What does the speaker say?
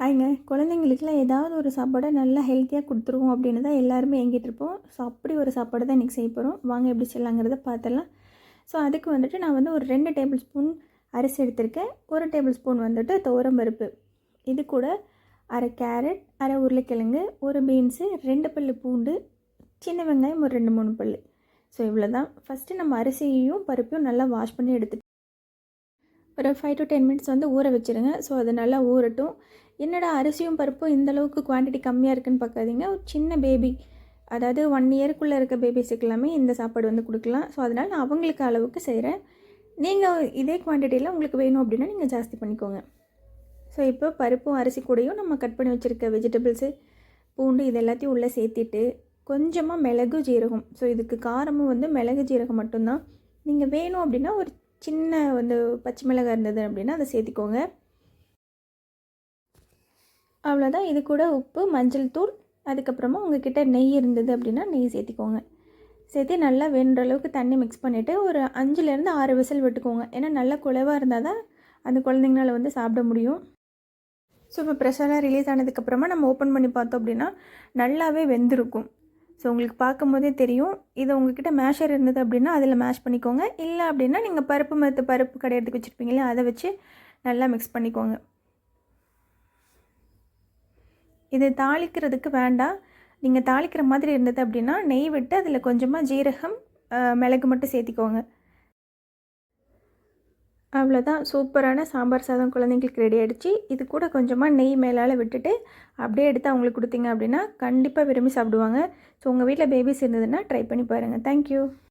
ஹாய்ங்க. குழந்தைங்களுக்குலாம் ஏதாவது ஒரு சாப்பாடை நல்லா ஹெல்த்தியாக கொடுத்துருவோம் அப்படின்னு தான் எல்லாருமே எங்கிட்டு இருப்போம். ஸோ அப்படி ஒரு சாப்பாடு தான் இன்றைக்கி செய்ய போகிறோம் வாங்க எப்படி செய்யலாங்கிறத பார்த்துடலாம். ஸோ அதுக்கு வந்துட்டு நான் வந்து ஒரு ரெண்டு டேபிள் ஸ்பூன் அரிசி எடுத்திருக்கேன். ஒரு டேபிள் ஸ்பூன் வந்துட்டு துவரம் பருப்பு. இது கூட அரை கேரட் அரை உருளைக்கிழங்கு ஒரு பீன்ஸு ரெண்டு பல்லு பூண்டு சின்ன வெங்காயம் ஒரு ரெண்டு மூணு பல் ஸோ இவ்வளோ தான் ஃபஸ்ட்டு நம்ம அரிசியையும் பருப்பையும் நல்லா வாஷ் பண்ணி எடுத்துட்டு ஒரு ஃபைவ் டு டென் மினிட்ஸ் வந்து ஊற வச்சுருங்க. ஸோ அது நல்லா ஊறட்டும். என்னடா அரிசியும் பருப்பும் இந்த அளவுக்கு குவான்டிட்டி கம்மியாக இருக்குன்னு பார்க்காதீங்க. ஒரு சின்ன பேபி அதாவது ஒன் இயருக்குள்ளே இருக்க பேபிஸுக்கு எல்லாமே இந்த சாப்பாடு வந்து கொடுக்கலாம். ஸோ அதனால் நான் அவங்களுக்கு அளவுக்கு செய்கிறேன் நீங்கள் இதே குவான்டிட்டியில் உங்களுக்கு வேணும் அப்படின்னா நீங்கள் ஜாஸ்தி பண்ணிக்கோங்க. ஸோ இப்போ பருப்பும் அரிசி கூடையும் நம்ம கட் பண்ணி வச்சுருக்க வெஜிடபிள்ஸு பூண்டு இது எல்லாத்தையும் உள்ளே சேர்த்திட்டு கொஞ்சமாக மிளகு ஜீரகம். ஸோ இதுக்கு காரமும் வந்து மிளகு ஜீரகம் மட்டும்தான். நீங்கள் வேணும் அப்படின்னா ஒரு சின்ன வந்து பச்சை மிளகாய் இருந்தது அப்படின்னா அதை சேர்த்திக்கோங்க. அவ்வளோதான் இது கூட உப்பு மஞ்சள் தூள் அதுக்கப்புறமா உங்ககிட்ட நெய் இருந்தது அப்படின்னா நெய் சேர்த்திக்கோங்க. சேர்த்து நல்லா வேணுன்ற அளவுக்கு தண்ணி மிக்ஸ் பண்ணிவிட்டு ஒரு அஞ்சுலேருந்து ஆறு விசில் விட்டுக்கோங்க. ஏன்னா நல்லா குலைவாக இருந்தால் தான் அந்த குழந்தைங்களால வந்து சாப்பிட முடியும். ஸோ இப்போ ப்ரெஷராக ரிலீஸ் ஆனதுக்கப்புறமா நம்ம ஓப்பன் பண்ணி பார்த்தோம் அப்படின்னா நல்லாவே வெந்திருக்கும். ஸோ உங்களுக்கு பார்க்கும்போதே தெரியும். இது உங்ககிட்ட மேஷர் இருந்தது அப்படின்னா அதில் மேஷ் பண்ணிக்கோங்க. இல்லை அப்படின்னா நீங்கள் பருப்பு மற்ற பருப்பு கடையிறதுக்கு வச்சுருப்பீங்களே அதை வச்சு நல்லா மிக்ஸ் பண்ணிக்கோங்க. இது தாளிக்கிறதுக்கு வேண்டாம் நீங்கள் தாளிக்கிற மாதிரி இருந்தது அப்படின்னா நெய் விட்டு அதில் கொஞ்சமாக ஜீரகம் மிளகு மட்டும் சேர்த்திக்கோங்க. அவ்வளோதான் சூப்பரான சாம்பார் சாதம் குழந்தைங்களுக்கு ரெடி ஆகிடுச்சு இது கூட கொஞ்சமாக நெய் மேலால் விட்டுட்டு அப்படியே எடுத்து அவங்களுக்கு கொடுத்தீங்க அப்படின்னா கண்டிப்பாக விரும்பி சாப்பிடுவாங்க. ஸோ உங்கள் வீட்டில் பேபிஸ் இருந்ததுன்னா ட்ரை பண்ணி பாருங்கள் தேங்க்யூ